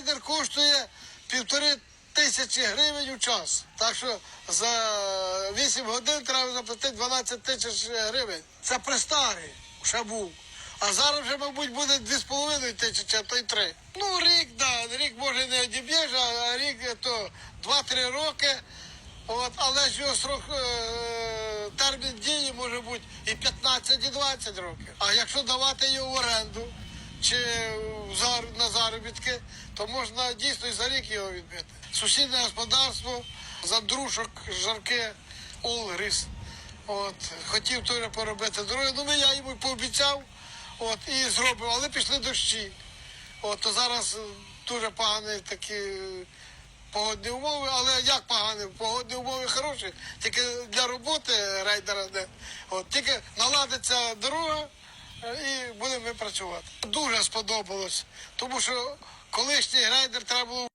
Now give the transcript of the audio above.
райдер коштує півтори тисячі гривень у час. Так що за 8 годин треба заплатити 12 тисяч гривень. Це при старий ще був. А зараз вже, мабуть, буде 2,5 тисячі, а то й 3. Ну, рік, да, рік може не одіб'єш, а рік то 2-3 роки. От, але ж його срок е, термін дії може бути і 15, і 20 років. А якщо давати його в оренду чи на заробітки, то можна дійсно і за рік його відбити. Сусіднє господарство, задрушок, жарки, Олгріс. От, хотів теж поробити дороги. Ну, я йому пообіцяв, от, і зробив, але пішли дощі. От, то зараз е, дуже погані такі е, погодні умови, але як погані? Погодні умови хороші, тільки для роботи рейдера не. От, тільки наладиться дорога і будемо ми працювати. Дуже сподобалось, тому що колишній грайдер треба було